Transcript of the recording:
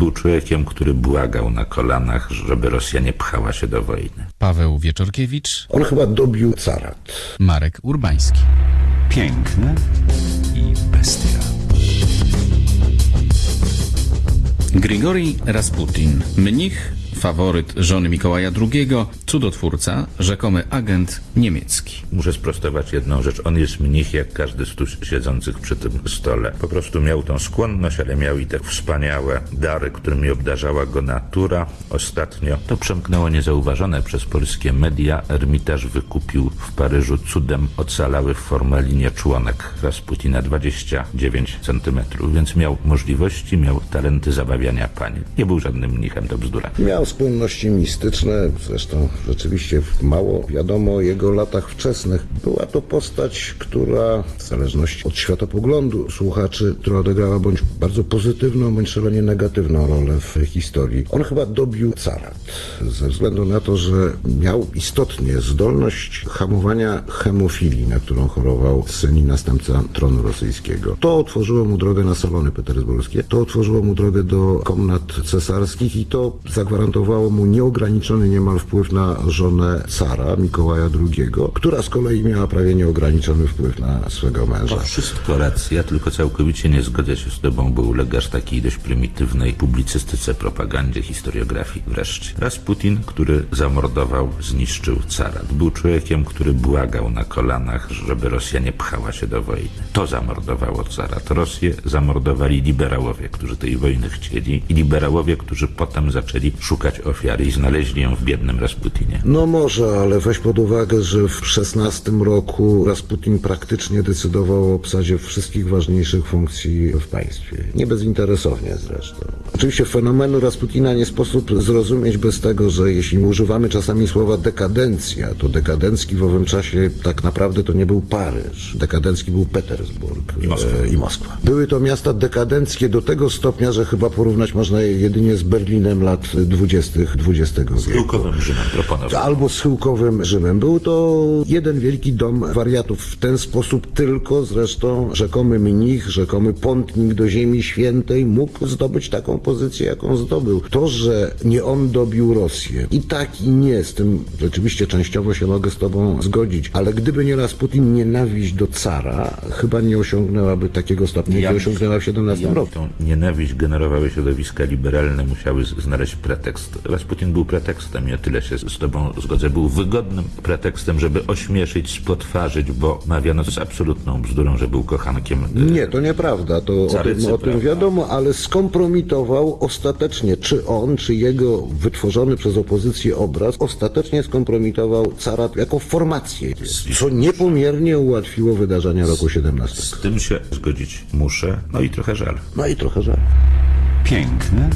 Był człowiekiem, który błagał na kolanach, żeby Rosja nie pchała się do wojny. Paweł Wieczorkiewicz, On chyba dobił carat. Marek Urbański. Piękne i bestia. Grigori Rasputin, mnich, faworyt żony Mikołaja II, cudotwórca, rzekomy agent niemiecki. Muszę sprostować jedną rzecz. On jest mnich jak każdy z tu siedzących przy tym stole. Po prostu miał tą skłonność, ale miał i te wspaniałe dary, którymi obdarzała go natura. Ostatnio to przemknęło niezauważone przez polskie media. Ermitaż wykupił w Paryżu cudem ocalały w formalinie członek Rasputina 29 centymetrów, więc miał możliwości, miał talenty zabawiania pań. Nie był żadnym mnichem, to bzdura. Miał skłonności mistyczne, zresztą rzeczywiście mało wiadomo o jego latach wczesnych. Była to postać, która w zależności od światopoglądu słuchaczy, która odegrała bądź bardzo pozytywną, bądź szalenie negatywną rolę w historii. On chyba dobił carat, ze względu na to, że miał istotnie zdolność hamowania hemofilii, na którą chorował syn i następca tronu rosyjskiego. To otworzyło mu drogę na salony petersburskie, to otworzyło mu drogę do komnat cesarskich i to zagwarantowało mu nieograniczony niemal wpływ na żonę cara, Mikołaja II, która z kolei miała prawie nieograniczony wpływ na swego męża. To wszystko racja, tylko całkowicie nie zgodzę się z tobą, bo ulegasz takiej dość prymitywnej publicystyce, propagandzie, historiografii wreszcie. Rasputin, który zamordował, zniszczył carat. Był człowiekiem, który błagał na kolanach, żeby Rosja nie pchała się do wojny. To zamordowało carat. Rosję zamordowali liberałowie, którzy tej wojny chcieli i liberałowie, którzy potem zaczęli szukać ofiary i znaleźli ją w biednym Rasputinie. No może, ale weź pod uwagę, że w 16 roku Rasputin praktycznie decydował o obsadzie wszystkich ważniejszych funkcji w państwie. Nie bezinteresownie zresztą. Oczywiście fenomenu Rasputina nie sposób zrozumieć bez tego, że jeśli używamy czasami słowa dekadencja, to dekadencki w owym czasie tak naprawdę to nie był Paryż. Dekadencki był Petersburg I Moskwa. e, i Moskwa. Były to miasta dekadenckie do tego stopnia, że chyba porównać można je jedynie z Berlinem lat 20. XX wieku. Tyłkowym Rzymem. Albo schyłkowym Rzymem. Był to jeden wielki dom wariatów. W ten sposób tylko zresztą rzekomy mnich, rzekomy pątnik do Ziemi Świętej mógł zdobyć taką pozycję, jaką zdobył. To, że nie on dobił Rosję i tak i nie, z tym rzeczywiście częściowo się mogę z tobą zgodzić, ale gdyby nie Rasputin nienawiść do cara, chyba nie osiągnęłaby takiego stopnia, jaki osiągnęła w 17 Ja roku. Tą nienawiść generowały środowiska liberalne, musiały znaleźć pretekst. Rasputin był pretekstem, ja tyle się z tobą zgodzę. Był wygodnym pretekstem, żeby ośmieszyć, spotwarzyć, bo mawiano z absolutną bzdurą, że był kochankiem. e, Nie, to nieprawda, to o tym, o tym wiadomo, ale skompromitował ostatecznie, czy on, czy jego wytworzony przez opozycję obraz, ostatecznie skompromitował carat jako formację, co niepomiernie ułatwiło wydarzenia roku 17. Z tym się zgodzić muszę, no i trochę żal. No i trochę żal. Piękne